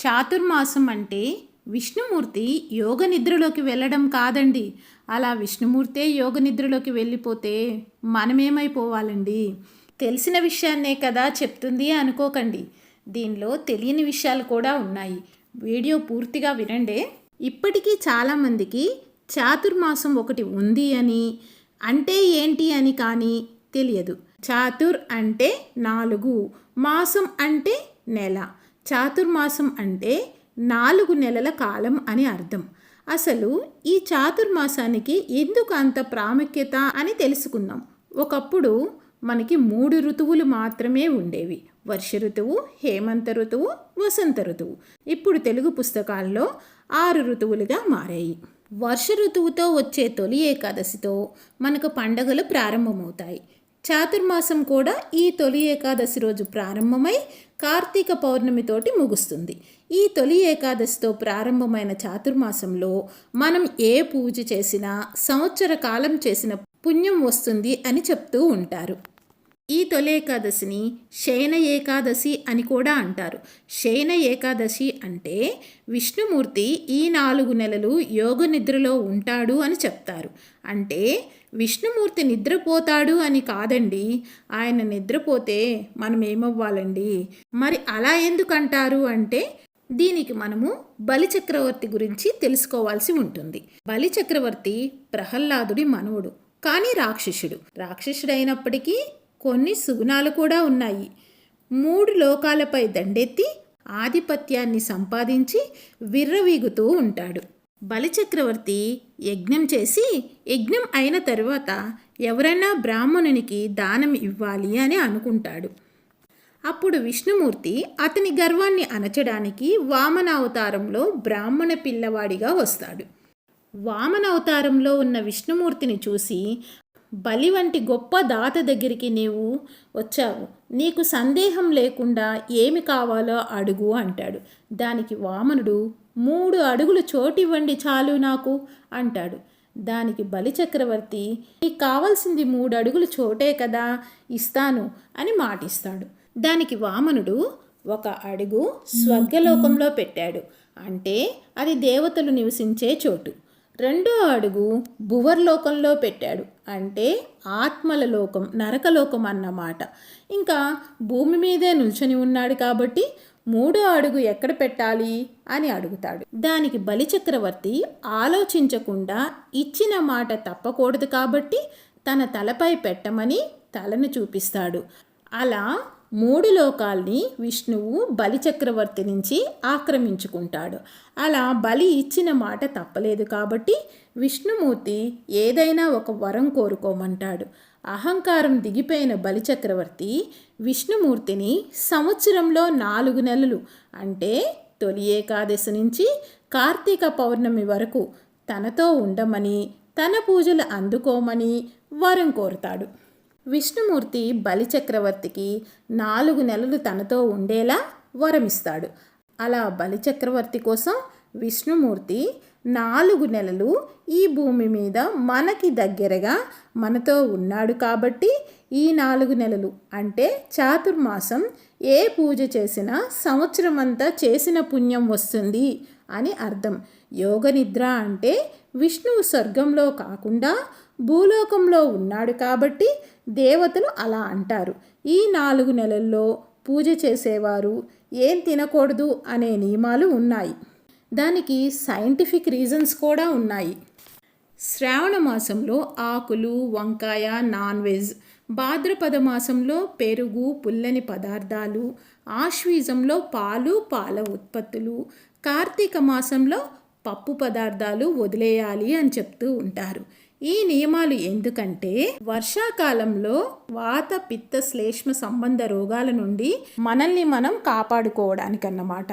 చాతుర్మాసం అంటే విష్ణుమూర్తి యోగ నిద్రలోకి వెళ్ళడం కాదండి. అలా విష్ణుమూర్తే యోగ నిద్రలోకి వెళ్ళిపోతే మనమేమైపోవాలండి? తెలిసిన విషయాన్నే కదా చెప్తుంది అనుకోకండి. దీనిలో తెలియని విషయాలు కూడా ఉన్నాయి. వీడియో పూర్తిగా వినండి. ఇప్పటికీ చాలామందికి చాతుర్మాసం ఒకటి ఉంది అని అంటే ఏంటి అని కానీ తెలియదు. చాతుర్ అంటే నాలుగు మాసం అంటే నెల. చాతుర్మాసం అంటే నాలుగు నెలల కాలం అని అర్థం. అసలు ఈ చాతుర్మాసానికి ఎందుకు అంత ప్రాముఖ్యత అని తెలుసుకుందాం ఒకప్పుడు మనకి మూడు ఋతువులు మాత్రమే ఉండేవి. వర్ష ఋతువు హేమంత ఋతువు వసంత ఋతువు. ఇప్పుడు తెలుగు పుస్తకాల్లో ఆరు ఋతువులుగా మారాయి. వర్ష ఋతువుతో వచ్చే తొలి ఏకాదశితో మనకు పండగలు ప్రారంభమవుతాయి. చాతుర్మాసం కూడా ఈ తొలి ఏకాదశి రోజు ప్రారంభమై కార్తీక పౌర్ణమితోటి ముగుస్తుంది. ఈ తొలి ఏకాదశితో ప్రారంభమైన చాతుర్మాసంలో మనం ఏ పూజ చేసినా సంవత్సర కాలం చేసిన పుణ్యం వస్తుంది అని చెప్తూ ఉంటారు. ఈ తొలి ఏకాదశిని శయన ఏకాదశి అని కూడా అంటారు. శయన ఏకాదశి అంటే విష్ణుమూర్తి ఈ నాలుగు నెలలు యోగ నిద్రలో ఉంటాడు అని చెప్తారు. అంటే విష్ణుమూర్తి నిద్రపోతాడు అని కాదండి. ఆయన నిద్రపోతే మనం ఏమవ్వాలండి? మరి అలా ఎందుకంటారు అంటే దీనికి మనము బలిచక్రవర్తి గురించి తెలుసుకోవాల్సి ఉంటుంది. బలిచక్రవర్తి ప్రహ్లాదుడి మనవుడు కానీ రాక్షసుడు. రాక్షసుడైనప్పటికీ కొన్ని సుగుణాలు కూడా ఉన్నాయి. మూడు లోకాలపై దండెత్తి ఆధిపత్యాన్ని సంపాదించి విర్రవీగుతూ ఉంటాడు. బలిచక్రవర్తి యజ్ఞం చేసి యజ్ఞం అయిన తరువాత ఎవరైనా బ్రాహ్మణునికి దానం ఇవ్వాలి అని అనుకుంటాడు. అప్పుడు విష్ణుమూర్తి అతని గర్వాన్ని అణచడానికి వామనావతారంలో బ్రాహ్మణ పిల్లవాడిగా వస్తాడు. వామనావతారంలో ఉన్న విష్ణుమూర్తిని చూసి బలి వంటి గొప్ప దాత దగ్గరికి నీవు వచ్చావు. నీకు సందేహం లేకుండా ఏమి కావాలో అడుగు అంటాడు. దానికి వామనుడు మూడు అడుగులు చోటివ్వండి చాలు నాకు అంటాడు. దానికి బలిచక్రవర్తి నీకు కావాల్సింది మూడు అడుగులు చోటే కదా ఇస్తాను అని మాటిస్తాడు. దానికి వామనుడు ఒక అడుగు స్వర్గలోకంలో పెట్టాడు. అంటే అది దేవతలు నివసించే చోటు. రెండో అడుగు భువర్లోకంలో పెట్టాడు. అంటే ఆత్మల లోకం నరకలోకం అన్నమాట. ఇంకా భూమి మీదే నిల్చొని ఉన్నాడు కాబట్టి మూడో అడుగు ఎక్కడ పెట్టాలి అని అడుగుతాడు. దానికి బలిచక్రవర్తి ఆలోచించకుండా ఇచ్చిన మాట తప్పకూడదు కాబట్టి తన తలపై పెట్టమని తలను చూపిస్తాడు. అలా మూడు లోకాల్ని విష్ణువు బలిచక్రవర్తి నుంచి ఆక్రమించుకుంటాడు. అలా బలి ఇచ్చిన మాట తప్పలేదు కాబట్టి విష్ణుమూర్తి ఏదైనా ఒక వరం కోరుకోమంటాడు. అహంకారం దిగిపోయిన బలిచక్రవర్తి విష్ణుమూర్తిని సంవత్సరంలో నాలుగు నెలలు అంటే తొలి ఏకాదశి నుంచి కార్తీక పౌర్ణమి వరకు తనతో ఉండమని తన పూజలు అందుకోమని వరం కోరుతాడు. విష్ణుమూర్తి బలిచక్రవర్తికి నాలుగు నెలలు తనతో ఉండేలా వరమిస్తాడు. అలా బలిచక్రవర్తి కోసం విష్ణుమూర్తి నాలుగు నెలలు ఈ భూమి మీద మనకి దగ్గరగా మనతో ఉన్నాడు కాబట్టి ఈ నాలుగు నెలలు అంటే చాతుర్మాసం ఏ పూజ చేసినా సంవత్సరం అంతా చేసిన పుణ్యం వస్తుంది అని అర్థం. యోగ నిద్ర అంటే విష్ణువు స్వర్గంలో కాకుండా భూలోకంలో ఉన్నాడు కాబట్టి దేవతలు అలా అంటారు. ఈ నాలుగు నెలల్లో పూజ చేసేవారు ఏం తినకూడదు అనే నియమాలు ఉన్నాయి. దానికి సైంటిఫిక్ రీజన్స్ కూడా ఉన్నాయి. శ్రావణ మాసంలో ఆకులు వంకాయ నాన్ వెజ్ భాద్రపద మాసంలో పెరుగు పుల్లని పదార్థాలు ఆశ్వీజంలో పాలు పాల ఉత్పత్తులు కార్తీక మాసంలో పప్పు పదార్థాలు వదిలేయాలి అని చెప్తూ ఉంటారు. ఈ నియమాలు ఎందుకంటే వర్షాకాలంలో వాత పిత్త శ్లేష్మ సంబంధ రోగాల నుండి మనల్ని మనం కాపాడుకోవడానికన్నమాట.